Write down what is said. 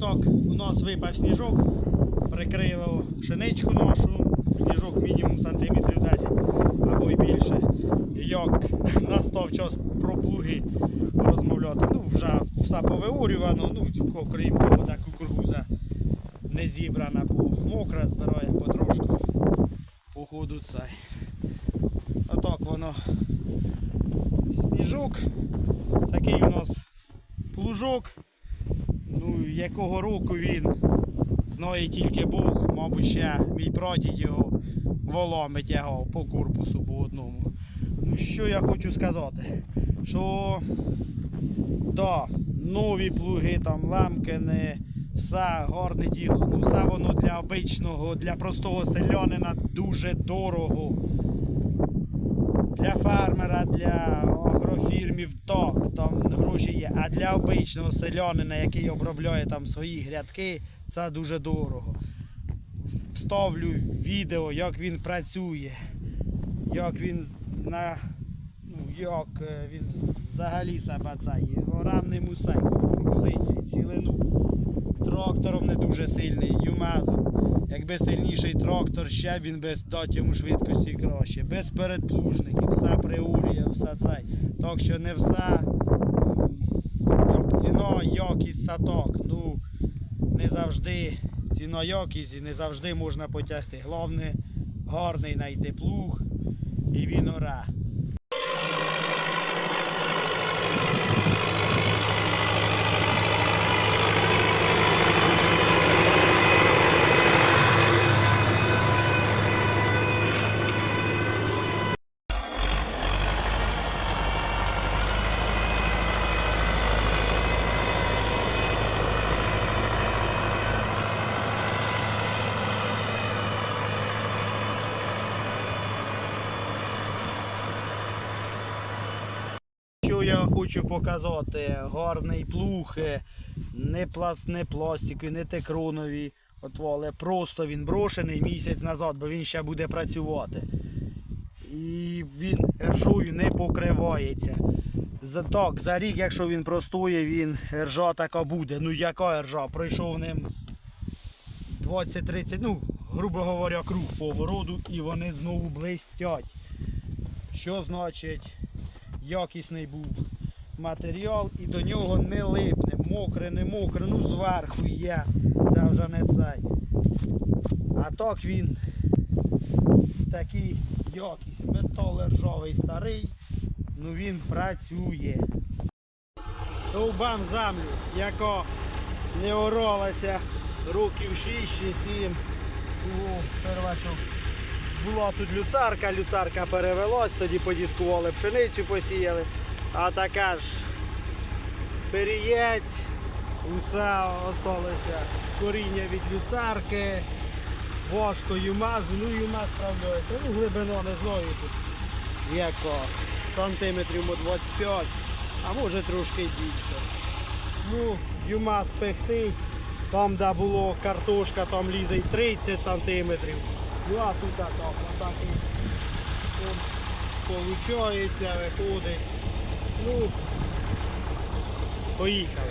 Так, у нас випав сніжок, прикрило пшеничку нашу, сніжок мінімум сантиметрів 10 або й більше. Як настав час про плуги розмовляти. Ну, вже все повиорювано, ну, окрім того, де кукуруза не зібрана, бо мокра, збираємо потрошку. По ходу цей. Отак воно. Сніжок. Такий у нас плужок. Якого року він знає тільки Бог, мабуть, ще мій прадід його волами тягав по корпусу по одному. Ну що я хочу сказати? Що да, нові плуги, там ламкини, все гарне діло. Ну все воно для обичного, для простого селянина дуже дорого. Фермера, для агрофірмів так, там гроші є. А для обичного селянина, який обробляє там свої грядки, це дуже дорого. Вставлю відео, як він працює, як він на. Ну, як е, він взагалі себе цей мусей грузить цілину. Трактором не дуже сильний, юмезом. Якби сильніший трактор, ще він би дати йому швидкості краще. Без передплужників, все приурює, все цей. Так що не все ціна, якість саток. Ну, не завжди ціна якість і не завжди можна потягти. Головне гарний знайти плуг і він оре. Що я хочу показати? Гарний плуг, е, не, пласт, не пластикові, не текронові отвали. Просто він брошений місяць назад, бо він ще буде працювати. І він ержою не покривається. За, так, за рік, якщо він простоє, він ержа така буде. Ну яка ержа? Пройшов ним 20-30, ну, грубо говоря, круг по городу і вони знову блистять. Що значить якісний був матеріал і до нього не липне, мокре, не мокре, ну зверху є, та вже не цей. А так він такий якість, метал ржавий старий, ну він працює. Довбам землю, яка не оралася років 6 чи 7. О, первачок була тут люцарка, люцарка перевелась, тоді подіскували пшеницю, посіяли. А така ж перієць, усе осталося коріння від люцарки, важко юмазу, ну юмаз справляється. Ну глибина не знаю тут яко сантиметрів мо 25, а може трошки більше. Ну, юмаз пихтить, там де було картошка, там лізе й 30 сантиметрів. Ну а тут так, отак і виходить. Ну, поїхали.